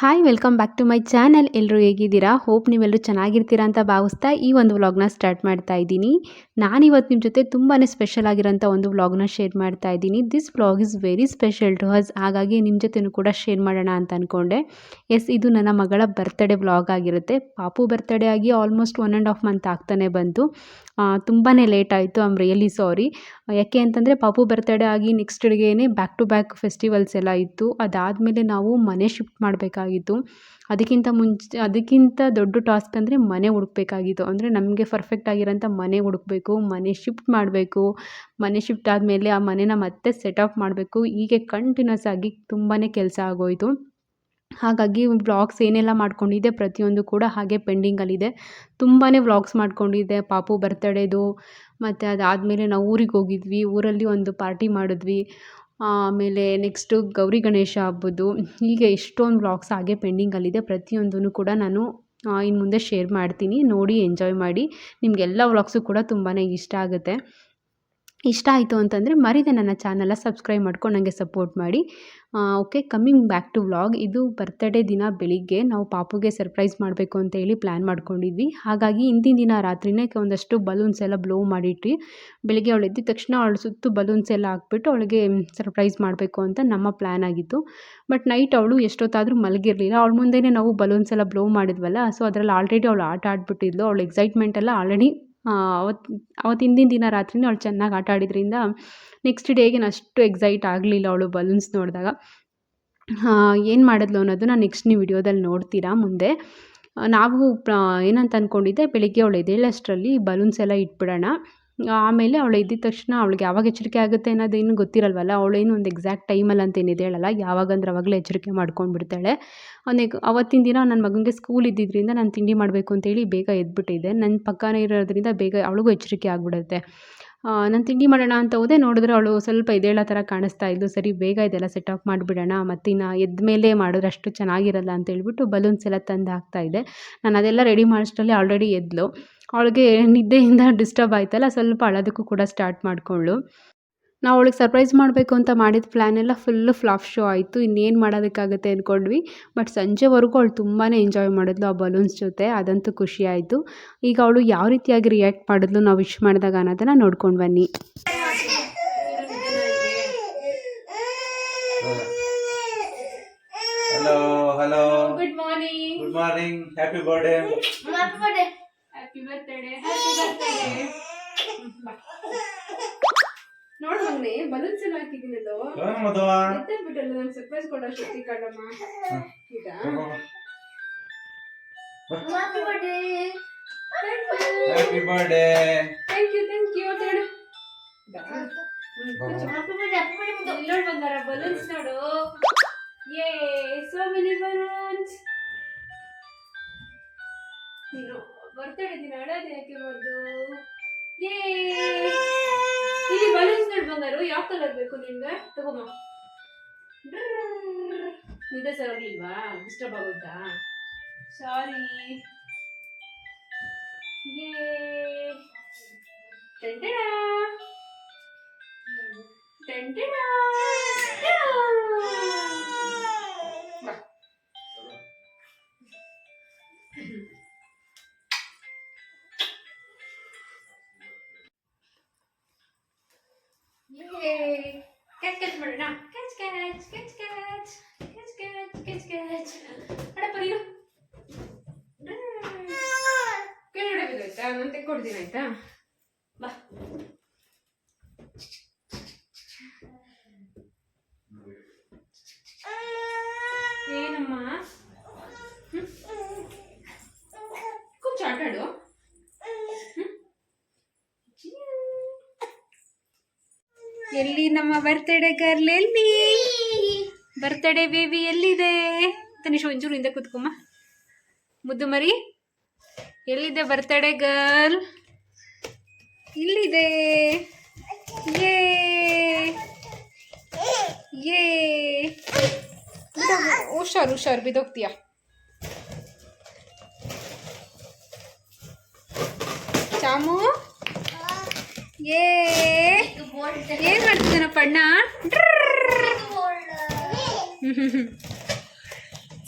Hi welcome back to my channel ಎಲ್ಲರೂ ಹೇಗಿದ್ದೀರಾ? Hope ನೀವೆಲ್ಲರೂ ಚೆನ್ನಾಗಿರ್ತೀರಾ ಅಂತ ಭಾವಿಸ್ತಾ ಈ ಒಂದು ವ್ಲಾಗ್ನ ಸ್ಟಾರ್ಟ್ ಮಾಡ್ತಾ ಇದ್ದೀನಿ. ನಾನಿವತ್ತು ನಿಮ್ಮ ಜೊತೆ ತುಂಬಾ ಸ್ಪೆಷಲ್ ಆಗಿರೋಂಥ ಒಂದು ವ್ಲಾಗ್ನ ಶೇರ್ ಮಾಡ್ತಾ ಇದ್ದೀನಿ. This vlog is very special to us ಹಾಗಾಗಿ ನಿಮ್ಮ ಜೊತೆನೂ ಕೂಡ ಶೇರ್ ಮಾಡೋಣ ಅಂತ ಅಂದ್ಕೊಂಡೆ ಎಸ್ ಇದು ನನ್ನ ಮಗಳ ಬರ್ತ್ಡೇ ವ್ಲಾಗ್ ಆಗಿರುತ್ತೆ. ಪಾಪು ಬರ್ತ್ಡೇ ಆಗಿ almost one and half month ಆಗ್ತಾನೆ ಬಂತು ತುಂಬಾ ಲೇಟ್ ಆಯಿತು ಆಮ್ ರಿಯಲಿ ಸಾರಿ ಯಾಕೆ ಅಂತಂದರೆ, ಪಾಪು ಬರ್ತಡೇ ಆಗಿ ನೆಕ್ಸ್ಟ್ ಡೇಗೆ ಬ್ಯಾಕ್ ಟು ಬ್ಯಾಕ್ ಫೆಸ್ಟಿವಲ್ಸ್ ಎಲ್ಲ ಇತ್ತು. ಅದಾದಮೇಲೆ ನಾವು ಮನೆ ಶಿಫ್ಟ್ ಮಾಡಬೇಕಾಗಿತ್ತು. ಅದಕ್ಕಿಂತ ಮುಂಚೆ, ಅದಕ್ಕಿಂತ ದೊಡ್ಡ ಟಾಸ್ಕ್ ಅಂದರೆ ಮನೆ ಹುಡುಕ್ಬೇಕಾಗಿತ್ತು. ಅಂದರೆ ನಮಗೆ ಪರ್ಫೆಕ್ಟ್ ಆಗಿರೋಂಥ ಮನೆ ಹುಡುಕಬೇಕು, ಮನೆ ಶಿಫ್ಟ್ ಮಾಡಬೇಕು. ಮನೆ ಶಿಫ್ಟ್ ಆದಮೇಲೆ ಆ ಮನೆನ ಮತ್ತೆ ಸೆಟ್ ಅಪ್ ಮಾಡಬೇಕು. ಹೀಗೆ ಕಂಟಿನ್ಯೂಸ್ ಆಗಿ ತುಂಬಾ ಕೆಲಸ ಆಗೋಯಿತು. ಹಾಗಾಗಿ ವ್ಲಾಗ್ಸ್ ಏನೆಲ್ಲ ಮಾಡ್ಕೊಂಡಿದ್ದೆ ಪ್ರತಿಯೊಂದು ಕೂಡ ಹಾಗೆ ಪೆಂಡಿಂಗಲ್ಲಿದೆ. ತುಂಬಾ ವ್ಲಾಗ್ಸ್ ಮಾಡ್ಕೊಂಡಿದ್ದೆ. ಪಾಪು ಬರ್ತಡೇದು, ಮತ್ತು ಅದಾದಮೇಲೆ ನಾವು ಊರಿಗೆ ಹೋಗಿದ್ವಿ. ಊರಲ್ಲಿ ಒಂದು ಪಾರ್ಟಿ ಮಾಡಿದ್ವಿ. ಆಮೇಲೆ ನೆಕ್ಸ್ಟು ಗೌರಿ ಗಣೇಶ ಹಬ್ಬದ್ದು ಹೀಗೆ ಎಷ್ಟೊಂದು ವ್ಲಾಗ್ಸ್ ಹಾಗೆ ಪೆಂಡಿಂಗಲ್ಲಿದೆ. ಪ್ರತಿಯೊಂದೂ ಕೂಡ ನಾನು ಇನ್ನು ಮುಂದೆ ಶೇರ್ ಮಾಡ್ತೀನಿ. ನೋಡಿ ಎಂಜಾಯ್ ಮಾಡಿ. ನಿಮಗೆಲ್ಲ ವ್ಲಾಗ್ಸು ಕೂಡ ತುಂಬಾ ಇಷ್ಟ ಆಗುತ್ತೆ. ಇಷ್ಟ ಆಯಿತು ಅಂತಂದರೆ ಮರಿದೆ ನನ್ನ ಚಾನಲ್ನ ಸಬ್ಸ್ಕ್ರೈಬ್ ಮಾಡ್ಕೊಂಡು ನನಗೆ ಸಪೋರ್ಟ್ ಮಾಡಿ. Okay coming back to vlog. ಇದು ಬರ್ತಡೇ ದಿನ ಬೆಳಿಗ್ಗೆ ನಾವು ಪಾಪುಗೆ ಸರ್ಪ್ರೈಸ್ ಮಾಡಬೇಕು ಅಂತ ಹೇಳಿ ಪ್ಲ್ಯಾನ್ ಮಾಡ್ಕೊಂಡಿದ್ವಿ. ಹಾಗಾಗಿ ಹಿಂದಿನ ದಿನ ರಾತ್ರಿನೇ ಒಂದಷ್ಟು ಬಲೂನ್ಸ್ ಎಲ್ಲ ಬ್ಲೋ ಮಾಡಿಟ್ವಿ. ಬೆಳಿಗ್ಗೆ ಅವಳು ಎದ್ದ ತಕ್ಷಣ ಅವಳು ಸುತ್ತು ಬಲೂನ್ಸ್ ಎಲ್ಲ ಹಾಕ್ಬಿಟ್ಟು ಅವಳಿಗೆ ಸರ್ಪ್ರೈಸ್ ಮಾಡಬೇಕು ಅಂತ ನಮ್ಮ ಪ್ಲ್ಯಾನ್ ಆಗಿತ್ತು. ಬಟ್ ನೈಟ್ ಅವಳು ಎಷ್ಟೊತ್ತಾದರೂ ಮಲಗಿರಲಿಲ್ಲ. ಅವಳ ಮುಂದೆನೇ ನಾವು ಬಲೂನ್ಸ್ ಎಲ್ಲ ಬ್ಲೋ ಮಾಡಿದ್ವಲ್ಲ, ಸೊ ಅದರಲ್ಲಿ ಆಲ್ರೆಡಿ ಅವಳು ಆಟ ಆಡ್ಬಿಟ್ಟಿದ್ಲು. ಅವಳು ಎಕ್ಸೈಟ್ಮೆಂಟ್ ಎಲ್ಲ ಆಲ್ರೆಡಿ ಅವತ್ತು ಅವತ್ತು ಹಿಂದಿನ ದಿನ ರಾತ್ರಿನೇ ಅವಳು ಚೆನ್ನಾಗಿ ಆಟ ಆಡಿದ್ರಿಂದ ನೆಕ್ಸ್ಟ್ ಡೇಗೆ ಅಷ್ಟು ಎಕ್ಸೈಟ್ ಆಗಲಿಲ್ಲ ಅವಳು ಬಲೂನ್ಸ್ ನೋಡಿದಾಗ. ಏನು ಮಾಡಿದ್ಲು ಅನ್ನೋದು ನಾನು ನೆಕ್ಸ್ಟ್ ನೀವು ವಿಡಿಯೋದಲ್ಲಿ ನೋಡ್ತೀರಾ ಮುಂದೆ. ನಾವು ಏನಂತ ಅಂದ್ಕೊಂಡಿದ್ದೆ ಬೆಳಿಗ್ಗೆ ಅವಳು ಎದ್ದೇಳಷ್ಟರಲ್ಲಿ ಬಲೂನ್ಸ್ ಎಲ್ಲ ಇಟ್ಬಿಡೋಣ. ಆಮೇಲೆ ಅವಳು ಎದ್ದಿದ ತಕ್ಷಣ ಅವಳಿಗೆ ಯಾವಾಗ ಎಚ್ಚರಿಕೆ ಆಗುತ್ತೆ ಅನ್ನೋದೇನು ಗೊತ್ತಿರಲ್ವಲ್ಲ. ಅವಳೇನು ಒಂದು ಎಕ್ಸಾಕ್ಟ್ ಟೈಮಲ್ಲಿ ಅಂತ ಏನಿದೆ ಹೇಳಲ್ಲ. ಯಾವಾಗಂದ್ರೆ ಅವಾಗಲೇ ಎಚ್ಚರಿಕೆ ಮಾಡ್ಕೊಂಡ್ಬಿಡ್ತಾಳೆ. ಅವನಿಗೆ ಅವತ್ತಿನ ದಿನ ನನ್ನ ಮಗನಿಗೆ ಸ್ಕೂಲ್ ಇದ್ದಿದ್ದರಿಂದ ನಾನು ತಿಂಡಿ ಮಾಡಬೇಕು ಅಂತೇಳಿ ಬೇಗ ಎದ್ಬಿಟ್ಟಿದ್ದೆ. ನನ್ನ ಪಕ್ಕನೇ ಇರೋದ್ರಿಂದ ಬೇಗ ಅವಳಿಗೂ ಎಚ್ಚರಿಕೆ ಆಗಿಬಿಡುತ್ತೆ. ನಾನು ತಿಂಡಿ ಮಾಡೋಣ ಅಂತ ಹೋದೆ, ನೋಡಿದ್ರೆ ಅವಳು ಸ್ವಲ್ಪ ಎದ್ದೇಳೋ ಥರ ಕಾಣಿಸ್ತಾ ಇದ್ದು ಸರಿ, ಬೇಗ ಇದೆಲ್ಲ ಸೆಟ್ ಆಫ್ ಮಾಡಿಬಿಡೋಣ. ಮತ್ತಿನ್ನು ಎದ್ದ ಮೇಲೆ ಮಾಡಿದ್ರೆ ಅಷ್ಟು ಚೆನ್ನಾಗಿರಲ್ಲ ಅಂತ ಹೇಳ್ಬಿಟ್ಟು ಬಲೂನ್ಸ್ ಎಲ್ಲ ತಂದು ಹಾಕ್ತಾಯಿದ್ದೆ ನಾನು ಅದೆಲ್ಲ ರೆಡಿ ಮಾಡೋಷ್ಟರಲ್ಲಿ ಆಲ್ರೆಡಿ ಎದ್ಲು. ಅವಳಿಗೆ ನಿದ್ದೆಯಿಂದ ಡಿಸ್ಟರ್ಬ್ ಆಯ್ತಲ್ಲ, ಸ್ವಲ್ಪ ಅಳೋದಕ್ಕೂ ಕೂಡ ಸ್ಟಾರ್ಟ್ ಮಾಡಿಕೊಂಡ್ಳು. ನಾವು ಅವಳಿಗೆ ಸರ್ಪ್ರೈಸ್ ಮಾಡಬೇಕು ಅಂತ ಮಾಡಿದ ಪ್ಲ್ಯಾನೆಲ್ಲ ಫುಲ್ಲು ಫ್ಲಾಪ್ ಶೋ ಆಯಿತು. ಇನ್ನೇನು ಮಾಡೋದಕ್ಕಾಗುತ್ತೆ ಅಂದ್ಕೊಂಡ್ವಿ ಬಟ್ ಸಂಜೆವರೆಗೂ ಅವಳು ತುಂಬಾ ಎಂಜಾಯ್ ಮಾಡಿದ್ಲು ಆ ಬಲೂನ್ಸ್ ಜೊತೆ. ಅದಂತೂ ಖುಷಿ ಆಯಿತು. ಈಗ ಅವಳು ಯಾವ ರೀತಿಯಾಗಿ ರಿಯಾಕ್ಟ್ ಮಾಡಿದ್ಲು ನಾವು ವಿಶ್ ಮಾಡಿದಾಗ ಅನ್ನೋದನ್ನು ನೋಡ್ಕೊಂಡು ಬನ್ನಿ. Good morning good morning happy birthday happy birthday happy birthday ನೋಡ್ ಮಗ್ನೆ ಬಲೂನ್ಸ್ ಎಲ್ಲ ಹಾಕಿದ್ದೀನಲ್ಲೋ ಮಧುವ ಎತ್ತಬಿಟ್ಟಲ್ಲ ನಂಗೆ ಸರ್ಪ್ರೈಸ್ ಕೊಡೋ ಶಕ್ತಿ ಕಣಮ್ಮ ಈಗ. Happy birthday thank you thank you ಅಂತ ಹೇಳು ನೋಡು ಬಂಗಾರ ಬಲೂನ್ಸ್ ನೋಡು. ಯೇ ಸೋ ಮೆನಿ ಬಲೂನ್ಸ್ ನೀನು ಬರ್ತಡೇ ದಿನ ಅಳೋದು ಯಾಕೆ ಬರ್ದು ಯೇ ಇಲ್ಲಿ ಬಲೂನ್ಸ್ಗಳು ಬಂದರು. ಯಾವ ಕಲರ್ ಬೇಕು ನಿಮ್ಗೆ? ತಗೋಮ ನಿದ್ದೆ ಸರಿಲ್ವಾ ಡಿಸ್ಟರ್ಬ್ ಆಗುತ್ತಾ ಸಾರಿ ಯೇ ಟೆಂಟೆಡಾ ಟೆಂಟೆಡಾ ನಾನು ತೆಕ್ಕೊಡ್ತೀನಿ, ಆಯ್ತಾ? ಬಾ. ಏನಮ್ಮ? ಕುಚ್ಚು ಕೂಚು ಆಟಾಡು ಎಲ್ಲಿ ನಮ್ಮ ಬರ್ತಡೇ ಗರ್ಲ್ ಎಲ್ಲಿ? ಬರ್ತಡೇ ಬೇಬಿ ಎಲ್ಲಿದೆ? ತನಿಷ್, ಒಂಚೂರು ಹಿಂದೆ ಕೂತ್ಕೊಮ್ಮ ಮುದ್ದು ಮರಿ. ಎಲ್ಲಿದೆ ಬರ್ತಡೆ ಗರ್ಲ್ ಇಲ್ಲಿದೆ. ಯೇ. ಯೇ. ಹುಷಾರು ಹುಷಾರು ಬಿದೋಗ್ತೀಯ ಚಾಮು? ಏ ಏನ್ ಮಾಡ್ತಿದ್ದಾನಪ್ಪ ಅಣ್ಣ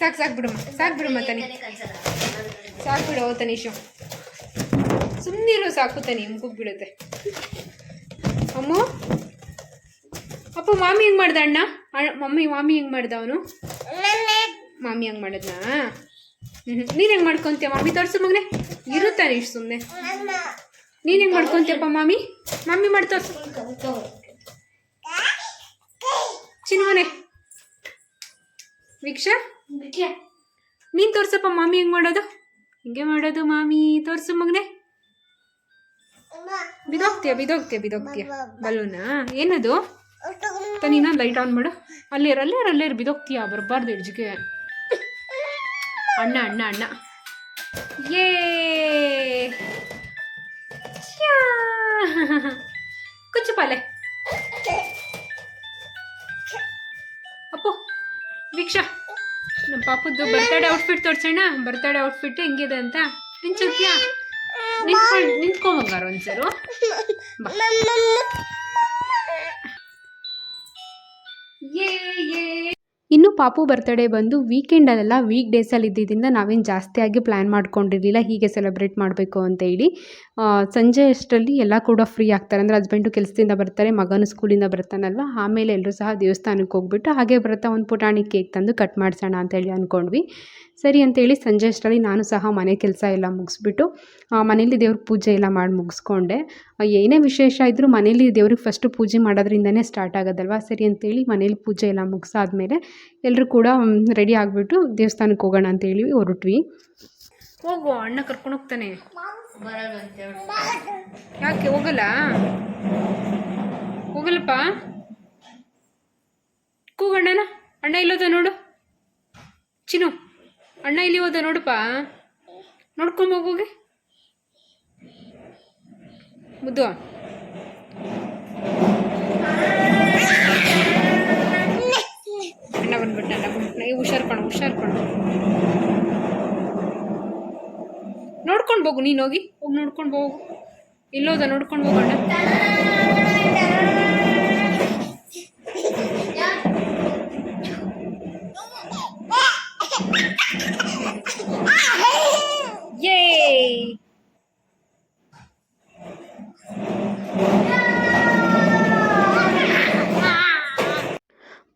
ಸಾಕು ಸಾಕು ಬಿಡಮ್ಮ ಸಾಕು ಬಿಡಮ್ಮ ತನಿ ಸಾಕು ಬಿಡು ತನೀಶು. ಸುಮ್ಮನಿರು ಸಾಕು ತನಿ ಮುಗಿಬಿಡುತ್ತೆ ಬಿಡುತ್ತೆ. ಅಮ್ಮ? ಅಪ್ಪ ಮಾಮಿ ಹೆಂಗೆ ಮಾಡ್ದ ಅಣ್ಣ? ಅಣ್ಣ ಮಮ್ಮಿ ಮಾಮಿ ಹೆಂಗೆ ಮಾಡ್ದ ಅವನು? ಮಾಮಿ ಹೆಂಗೆ ಮಾಡಿದ್ನಾ? ಹ್ಞೂ ನೀನು ಹೆಂಗೆ ಮಾಡ್ಕೊತೀಯ ಮಾಮಿ? ತೋರ್ಸು ಮಗನೆ. ಇರು ನೀಶ್ ಸುಮ್ಮನೆ ನೀನು ಹೆಂಗೆ ಮಾಡ್ಕೊತೀಯಪ್ಪ ಮಾಮಿ? ಮಾಮಿ ಮಾಡಿ ತೋರ್ಸು. ಚಿನ್ಮನೆ. ವೀಕ್ಷಾ? ನೀನು ತೋರ್ಸಪ್ಪ ಮಾಮಿ ಹೆಂಗೆ ಮಾಡೋದು? ಹಿಂಗೆ ಮಾಡೋದು ಮಾಮಿ? ತೋರ್ಸು ಮಗನೆ. ಬಿದೋಗ್ತೀಯ ಬಿದೋಗ್ತೀಯ ಬಿದೋಗ್ತೀಯ ಬಲೂನಾ ಏನದು? ತನ್ನ ಲೈಟ್ ಆನ್ ಮಾಡು. ಅಲ್ಲೇರು ಅಲ್ಲೇ ಅಲ್ಲೇ ಬಿದೋಗ್ತೀಯ ಬರಬಾರ್ದು ಎಡ್ಜಿಗೆ. ಅಣ್ಣ ಅಣ್ಣ ಅಣ್ಣ. ಏ. ಕುಚ್ಚು ಪಾಲೆ. ಪಾಪದ್ದು ಬರ್ತಡೇ ಔಟ್ಫಿಟ್ ತೋರ್ಸೋಣ. ಬರ್ತಡೇ ಔಟ್ಫಿಟ್ ಹೆಂಗಿದೆ ಅಂತ. ನಿಂಚಕ್ಯಾ ನಿಂತ್ಕೊಂಡು ನಿಂತ್ಕೊಂಬಂಗಾರ ಒಂದ್ಸರು. ಬಾ. ಯೇ ಯೇ ಇನ್ನು ಪಾಪು ಬರ್ತ್ಡೇ ಬಂದು ವೀಕೆಂಡಲ್ಲೆಲ್ಲ ವೀಕ್ ಡೇಸಲ್ಲಿ ಇದ್ದಿದ್ದರಿಂದ ನಾವೇನು ಜಾಸ್ತಿಯಾಗಿ ಪ್ಲ್ಯಾನ್ ಮಾಡ್ಕೊಂಡಿರಲಿಲ್ಲ. ಹೀಗೆ ಸೆಲೆಬ್ರೇಟ್ ಮಾಡಬೇಕು ಅಂತ ಹೇಳಿ. ಆ, ಸಂಜೆ ಅಷ್ಟರಲ್ಲಿ ಎಲ್ಲ ಕೂಡ ಫ್ರೀ ಆಗ್ತಾರೆ. ಅಂದರೆ ಹಸ್ಬೆಂಡು ಕೆಲಸದಿಂದ ಬರ್ತಾರೆ ಮಗನು ಸ್ಕೂಲಿಂದ ಬರ್ತಾನಲ್ವ? ಆಮೇಲೆ ಎಲ್ಲರೂ ಸಹ ದೇವಸ್ಥಾನಕ್ಕೆ ಹೋಗ್ಬಿಟ್ಟು ಹಾಗೆ ಬರ್ತಾ ಒಂದು ಪುಟಾಣಿ ಕೇಕ್ ತಂದು ಕಟ್ ಮಾಡಿಸೋಣ ಅಂತೇಳಿ ಅಂದ್ಕೊಂಡ್ವಿ ಸರಿ ಅಂತೇಳಿ ಸಂಜೆ ಅಷ್ಟರಲ್ಲಿ ನಾನು ಸಹ ಮನೆ ಕೆಲಸ ಎಲ್ಲ ಮುಗಿಸ್ಬಿಟ್ಟು ಮನೇಲಿ ದೇವ್ರಿಗೆ ಪೂಜೆ ಎಲ್ಲ ಮಾಡಿ ಮುಗಿಸ್ಕೊಂಡೆ. ಏನೇ ವಿಶೇಷ ಇದ್ದರೂ ಮನೇಲಿ ದೇವ್ರಿಗೆ ಫಸ್ಟು ಪೂಜೆ ಮಾಡೋದ್ರಿಂದನೇ ಸ್ಟಾರ್ಟ್ ಆಗೋದಲ್ವ? ಸರಿ ಅಂತೇಳಿ ಮನೇಲಿ ಪೂಜೆ ಎಲ್ಲ ಮುಗಿಸಾದ್ಮೇಲೆ ಎಲ್ಲರೂ ಕೂಡ ರೆಡಿ ಆಗಿಬಿಟ್ಟು ದೇವಸ್ಥಾನಕ್ಕೆ ಹೋಗೋಣ ಅಂತ ಹೇಳಿ ಹೊರಟ್ವಿ. ಹೋಗು, ಅಣ್ಣ ಕರ್ಕೊಂಡು ಹೋಗ್ತಾನೆ. ಯಾಕೆ, ಹೋಗಲ್ಲ? ಹೋಗಲ್ಲಪ್ಪ. ಕೂಗಣ್ಣನ ಅಣ್ಣ ಇಲ್ಲೋದ ನೋಡು. ಚಿನ್ನು, ಅಣ್ಣ ಇಲ್ಲಿ ಹೋದ ನೋಡಪ್ಪ. ನೋಡ್ಕೊಂಡು ಹೋಗೋಗೆ ಮುದ್ದು. ಅಣ್ಣ ಬಂದ್ಬಿಟ್ಟ ಅಣ್ಣ ಬಂದ್ಬಿಟ್ಟ ಈ ಹುಷಾರ್ ಕಣು ಹುಷಾರ್ ಕಣು ನೋಡ್ಕೊಂಡು ಹೋಗು, ನೀನು ಹೋಗಿ ಹೋಗಿ ನೋಡ್ಕೊಂಡು ಹೋಗು. ಇಲ್ಲೋದ ನೋಡ್ಕೊಂಡು ಹೋಗೋಣ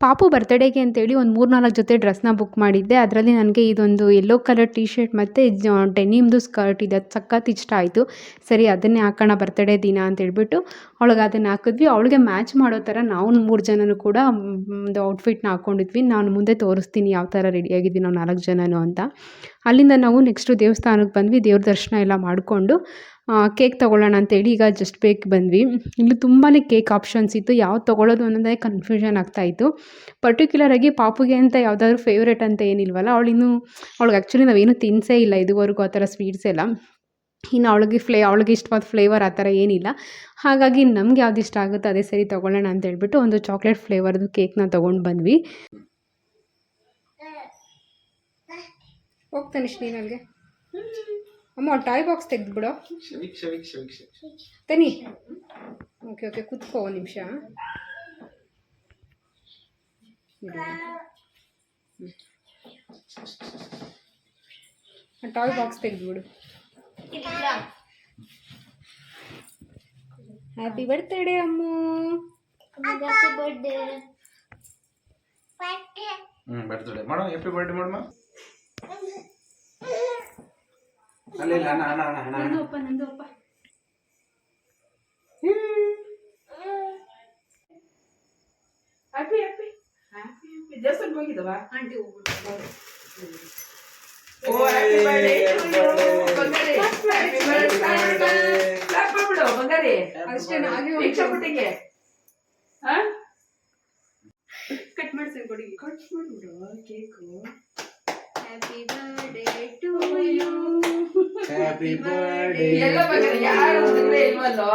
ಪಾಪು ಬರ್ತಡೇಗೆ ಅಂತೇಳಿ ಒಂದು ಮೂರು ನಾಲ್ಕು ಜೊತೆ ಡ್ರೆಸ್ನ ಬುಕ್ ಮಾಡಿದ್ದೆ. ಅದರಲ್ಲಿ ನನಗೆ ಇದೊಂದು ಯೆಲ್ಲೋ ಕಲರ್ ಟೀ ಶರ್ಟ್ ಮತ್ತು ಡೆನಿಮ್ದು ಸ್ಕರ್ಟ್ ಇದೆ. ಅದು ಸಖತ್ ಇಷ್ಟ ಆಯಿತು. ಸರಿ, ಅದನ್ನೇ ಹಾಕೋಣ ಬರ್ತಡೇ ದಿನ ಅಂತ ಹೇಳ್ಬಿಟ್ಟು ಅವಳಿಗೆ ಅದನ್ನು ಹಾಕಿದ್ವಿ. ಅವಳಿಗೆ ಮ್ಯಾಚ್ ಮಾಡೋ ಥರ ನಾವು ಮೂರು ಜನನೂ ಕೂಡ, ಒಂದು ಔಟ್ಫಿಟ್ನ ಹಾಕ್ಕೊಂಡಿದ್ವಿ ನಾನು ಮುಂದೆ ತೋರಿಸ್ತೀನಿ ಯಾವ ಥರ ರೆಡಿಯಾಗಿದ್ವಿ ನಾವು ನಾಲ್ಕು ಜನನೂ ಅಂತ. ಅಲ್ಲಿಂದ ನಾವು ನೆಕ್ಸ್ಟು ದೇವಸ್ಥಾನಕ್ಕೆ ಬಂದ್ವಿ. ದೇವ್ರ ದರ್ಶನ ಎಲ್ಲ ಮಾಡಿಕೊಂಡು ಕೇಕ್ ತೊಗೊಳ್ಳೋಣ ಅಂತೇಳಿ ಈಗ ಜಸ್ಟ್ ಬೇಕು ಬಂದ್ವಿ. ಇಲ್ಲಿ ತುಂಬಾ ಕೇಕ್ ಆಪ್ಷನ್ಸ್ ಇತ್ತು. ಯಾವ್ದು ತೊಗೊಳ್ಳೋದು ಅನ್ನೋದೇ ಕನ್ಫ್ಯೂಷನ್ ಆಗ್ತಾಯಿತ್ತು ಪರ್ಟಿಕ್ಯುಲರಾಗಿ ಪಾಪುಗೆ ಅಂತ ಯಾವುದಾದ್ರೂ ಫೇವ್ರೇಟ್ ಅಂತ ಏನಿಲ್ವಲ್ಲ ಅವಳಿನ್ನೂ ಅವಳಿಗೆ ಆ್ಯಕ್ಚುಲಿ ನಾವೇನು ತಿನ್ಸೇ ಇಲ್ಲ ಇದುವರೆಗೂ ಆ ಥರ ಸ್ವೀಟ್ಸ್ ಎಲ್ಲ. ಇನ್ನು ಅವಳಿಗೆ ಫ್ಲೇ, ಅವಳಿಗೆ ಇಷ್ಟವಾದ ಫ್ಲೇವರ್ ಆ ಥರ ಏನಿಲ್ಲ. ಹಾಗಾಗಿ ನಮ್ಗೆ ಯಾವ್ದು ಇಷ್ಟ ಆಗುತ್ತೋ ಅದೇ ಸರಿ ತೊಗೊಳ್ಳೋಣ ಅಂತ ಹೇಳ್ಬಿಟ್ಟು ಒಂದು ಚಾಕ್ಲೇಟ್ ಫ್ಲೇವರ್ದು ಕೇಕ್ನ ತೊಗೊಂಡು ಬಂದ್ವಿ. ಹೋಗ್ತಾನೆ ಶ್ರೀ ಅಲ್ಲಿಗೆ ಅಮ್ಮ ಟಾಯ್ ಬಾಕ್ಸ್ ತೆಗೆದ್ಬಿಡು ವೀಕ್ಷ ವೀಕ್ಷ ವೀಕ್ಷ ತನಿ ಓಕೆ ಓಕೆ ಕುತ್ಕೋ ಒಂದು ನಿಮಿಷ ಟಾಯ್ ಬಾಕ್ಸ್ ತೆಗೆದ್ಬಿಡು ಹ್ಯಾಪಿ ಬರ್ತ್ಡೇ ಅಮ್ಮು ಹ್ಮ್ ಬರ್ತಡೆ ಮಾಡೋ ಹ್ಯಾಪಿ ಬರ್ಡೇ ಮಾಡಮ್ಮ ಅಲ್ಲ ಇಲ್ಲ ಅಣ್ಣ ಅಣ್ಣ ಅಣ್ಣ ಅಣ್ಣ. ಅಣ್ಣ ಅಪ್ಪ ನಂದು ಹ್ಯಾಪಿ ಹ್ಯಾಪಿ ಹ್ಯಾಪಿ ದೇವಸ್ಥಾನಕ್ಕೆ ಹೋಗಿದ್ದವಾ? ಆಂಟಿ ಹೋಗ್ಬಿಟ್ಟು ಓ ಹ್ಯಾಪಿ ಬರ್ಡೇ ಬಂಗಾರಿ. ಹ್ಯಾಪಿ ಬರ್ಡೇ ಕ್ಲಾಪ್ ಮಾಡ್ಬಿಡು ಬಂಗಾರಿ. ಅಷ್ಟೇ ಹಾಗೆ ಪುಟ್ಟಿಗೆ ಹಾ? ಕಟ್ ಮಾಡ್ಸಿ ಕೊಡಿ. Cut ಮಾಡ್ಬಿಡು cake. Happy birthday to you happy birthday ಎಲ್ಲ ಯಾರು ಹುಡುಗ್ರೆ ಇಲ್ವಲ್ಲೋ?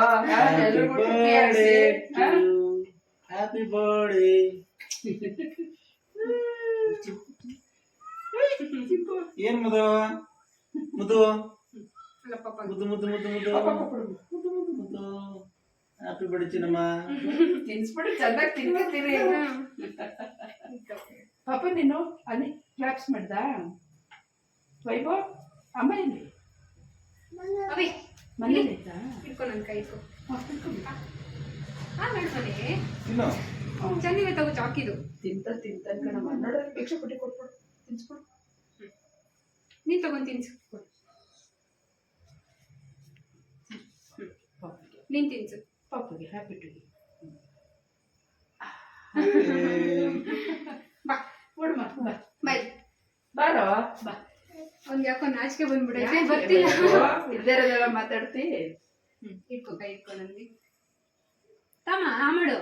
ಹ್ಯಾಪಿ ಬರ್ಡೇ ಏನ್ ಮದು ಮುದು ಮುದ್ದು ಮುದ್ದು ಮುದ್ದು ಮುದ್ದು ಮುದ್ದು ಮುದ್ದು ಮುದ್ದು ಹ್ಯಾಪಿ ಬರ್ಡೇ ಚಿನ್ನಮ್ಮ. ತಿನ್ಸ್ಬಿಟ್ಟು ಚೆನ್ನಾಗಿ ತಿನ್ಕೊತೀರಿ ಪಾಪ ನೀನು ಅಲ್ಲಿ ಕ್ಲಾಪ್ಸ್ ಮಾಡ್ದಾ? ವೈಭವ್ ಅಮ್ಮ ಇಲ್ಲಿ ಅವೇ ಮನೇಲಿ ಇಟ್ಕೊ ನನ್ನ ಕೈ ಇಟ್ಕೊ ಹ, ಚಂದಿವೆ ತಗೋ ಚಾಕಿದು ತಿಂತ ತಿಂತ ಕಣಮ್ಮ. ಭಿಕ್ಷೆ ಪುಟ್ಟಿ ಕೊಟ್ಬಿಡು ತಿನ್ಸ್ಬಿಡು ನೀನ್ ತಗೊಂಡ್ ತಿನ್ಸು. ಪಾಪಗೆ ನೀನ್ ತಿನ್ಸು. ಪಾಪಗೆ ಹ್ಯಾಪಿ ಟು ಬಾ ಕೊಡಮ್ಮ ಬಾ ಬಾಯ್ ಬಾರೋ ಬಾ ನಾಚಿಕೆ ಬಂದ್ಬಿಡೈತೆ ಬರ್ತಿಲ್ಲ ಇದ್ದಾರದೆಲ್ಲ ಮಾತಾಡ್ತಿ. ಇಟ್ಕೊ ಕೈ ಇಟ್ಕೊ ನನ್ಗೆ ತಮ್ಮ ಆ ಮಾಡು.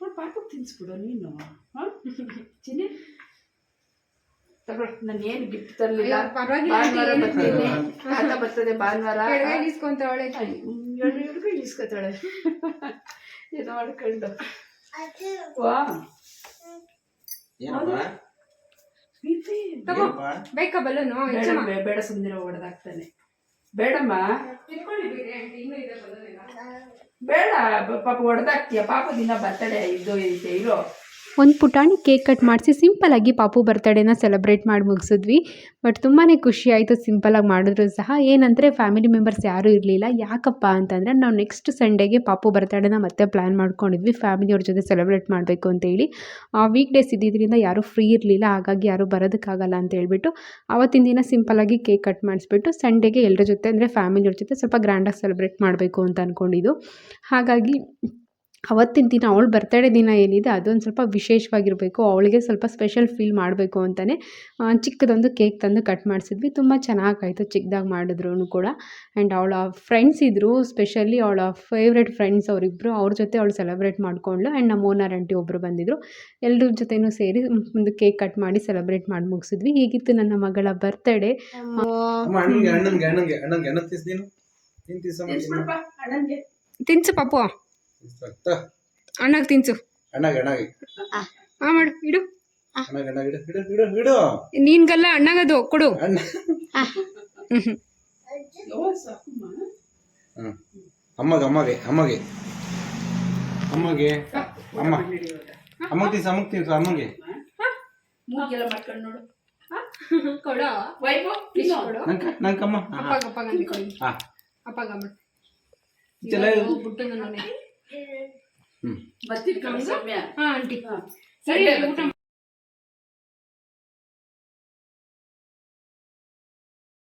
ನೋಡು ಪಾಪಕ್ಕೆ ತಿನ್ಸ್ಬಿಡು ನೀನು. ಚಿನ್ನಿ. ತಗೊಳ್ ನಾನು ಏನು ಗಿಫ್ಟ್ ತರಲಿಲ್ಲ? ಬರ್ತೀನಿ ಆತ ಬರ್ತದೆ ಭಾನುವಾರ. ಇಸ್ಕೊಂತಾವಳೆ ಎರಡು ಇಸ್ಕೊತಾಳೆ. ಏನೋ ಮಾಡ್ಕೊಂಡು. ವಾ. ಏನಪ್ಪ? ಪ್ರೀತಿ. ತಗೋ. ಬೇಕಾ ಬಲೂನು ಬೇಡ ಬೇಡ ಸುಂದಿರ ಹೊಡೆದಾಗ್ತಾನೆ ಬೇಡಮ್ಮ. ಬಿಡಿ ಪಾಪ ಹೊಡೆದಾಕ್ತೀಯ ಪಾಪ ದಿನ ಬರ್ತಡೆ ಇದ್ದು ಇದೆ ಇರೋ ಒಂದು ಪುಟಾಣಿ ಕೇಕ್ ಕಟ್ ಮಾಡಿಸಿ ಸಿಂಪಲಾಗಿ ಪಾಪು ಬರ್ತಡೇನ ಸೆಲೆಬ್ರೇಟ್ ಮಾಡಿ ಮುಗಿಸಿದ್ವಿ. ಬಟ್ ತುಂಬಾ ಖುಷಿ ಆಯಿತು ಸಿಂಪಲಾಗಿ ಮಾಡಿದ್ರು ಸಹ. ಏನಂದರೆ ಫ್ಯಾಮಿಲಿ ಮೆಂಬರ್ಸ್ ಯಾರೂ ಇರಲಿಲ್ಲ. ಯಾಕಪ್ಪ ಅಂತಂದರೆ ನಾವು ನೆಕ್ಸ್ಟ್ ಸಂಡೇಗೆ ಪಾಪು ಬರ್ತಡೇನ ಮತ್ತೆ ಪ್ಲ್ಯಾನ್ ಮಾಡ್ಕೊಂಡಿದ್ವಿ. ಫ್ಯಾಮಿಲಿಯವ್ರ ಜೊತೆ ಸೆಲೆಬ್ರೇಟ್ ಮಾಡಬೇಕು ಅಂತೇಳಿ ಆ ವೀಕ್ ಡೇಸ್ ಇದ್ದಿದ್ದರಿಂದ ಯಾರೂ ಫ್ರೀ ಇರಲಿಲ್ಲ. ಹಾಗಾಗಿ ಯಾರೂ ಬರೋದಕ್ಕಾಗಲ್ಲ ಅಂತ ಹೇಳ್ಬಿಟ್ಟು ಆವತ್ತಿನ ದಿನ ಸಿಂಪಲಾಗಿ ಕೇಕ್ ಕಟ್ ಮಾಡಿಸ್ಬಿಟ್ಟು ಸಂಡೇಗೆ ಎಲ್ಲರ ಜೊತೆ ಅಂದರೆ ಫ್ಯಾಮಿಲಿಯವ್ರ ಜೊತೆ ಸ್ವಲ್ಪ ಗ್ರ್ಯಾಂಡಾಗಿ ಸೆಲೆಬ್ರೇಟ್ ಮಾಡಬೇಕು ಅಂತ ಅಂದ್ಕೊಂಡಿದ್ದು ಹಾಗಾಗಿ ಅವತ್ತಿನ ದಿನ ಅವಳ ಬರ್ತಡೇ ದಿನ ಏನಿದೆ ಅದೊಂದು ಸ್ವಲ್ಪ ವಿಶೇಷವಾಗಿರಬೇಕು ಅವಳಿಗೆ ಸ್ವಲ್ಪ ಸ್ಪೆಷಲ್ ಫೀಲ್ ಮಾಡಬೇಕು ಅಂತಲೇ ಚಿಕ್ಕದೊಂದು ಕೇಕ್ ತಂದು ಕಟ್ ಮಾಡಿಸಿದ್ವಿ. ತುಂಬ ಚೆನ್ನಾಗಾಯಿತು ಚಿಕ್ಕದಾಗಿ ಮಾಡಿದ್ರು ಕೂಡ. ಆ್ಯಂಡ್ ಅವಳ ಫ್ರೆಂಡ್ಸ್ ಇದ್ದರು ಸ್ಪೆಷಲಿ ಅವಳ ಫೇವ್ರೆಟ್ ಫ್ರೆಂಡ್ಸ್ ಅವರಿಬ್ಬರು ಅವ್ರ ಜೊತೆ ಅವಳು ಸೆಲೆಬ್ರೇಟ್ ಮಾಡ್ಕೊಂಡ್ಳು. ಆ್ಯಂಡ್ ನಮ್ಮ ಓನರ್ ಆಂಟಿ ಒಬ್ಬರು ಬಂದಿದ್ದರು ಎಲ್ಲರ ಜೊತೆನೂ ಸೇರಿ ಒಂದು ಕೇಕ್ ಕಟ್ ಮಾಡಿ ಸೆಲೆಬ್ರೇಟ್ ಮಾಡಿ ಮುಗಿಸಿದ್ವಿ. ಹೀಗಿತ್ತು ನನ್ನ ಮಗಳ ಬರ್ತಡೇ ತಿನ್ಸು ಪಾಪು ಅಣ್ಣಗೆ ತಿನ್ಸು. ಅಣ್ಣಾಗ ಅಣ್ಣಾಗಿ ಹಾ ಮಾಡು ಇಡು. ಅಣ್ಣಗೆ ಅಣ್ಣಗೆ ಇಡು ಇಡು ಇಡು ಇಡು. ನೀನ್ಗಲ್ಲ ಅಣ್ಣಗದು ಕೊಡು. ಅಣ್ಣ ಅಮ್ಮಗೆ ಅಮ್ಮಗೆ ಅಮ್ಮಗೆ. ಅಮ್ಮಗೆ. ಅಮ್ಮ. ಅಮ್ಮಗೆ ತಿನ್ಸು ಅಮ್ಮಗೆ ತಿನ್ಸು ಅಮ್ಮಗೆ. ಮೂಗೆಲ್ಲ ಮಾಡ್ಕೊಂಡು ನೋಡು. ಕೊಡು? ತಿನ್ನು. ಕೊಡು. ನಂಗೆ ನಂಕಮ್ಮ ಅಪ್ಪಗ ಅಪ್ಪಗ ಅಪ್ಪಗ ಬಿಟ್ಟು ನನಗೆ ಹ್ಞೂ ಬರ್ತೀನಿ ಕಮ್ಮಿ ಸೌಮ್ಯ. ಹಾ ಆಂಟಿ. ಹಾ. ಸರಿ ಊಟ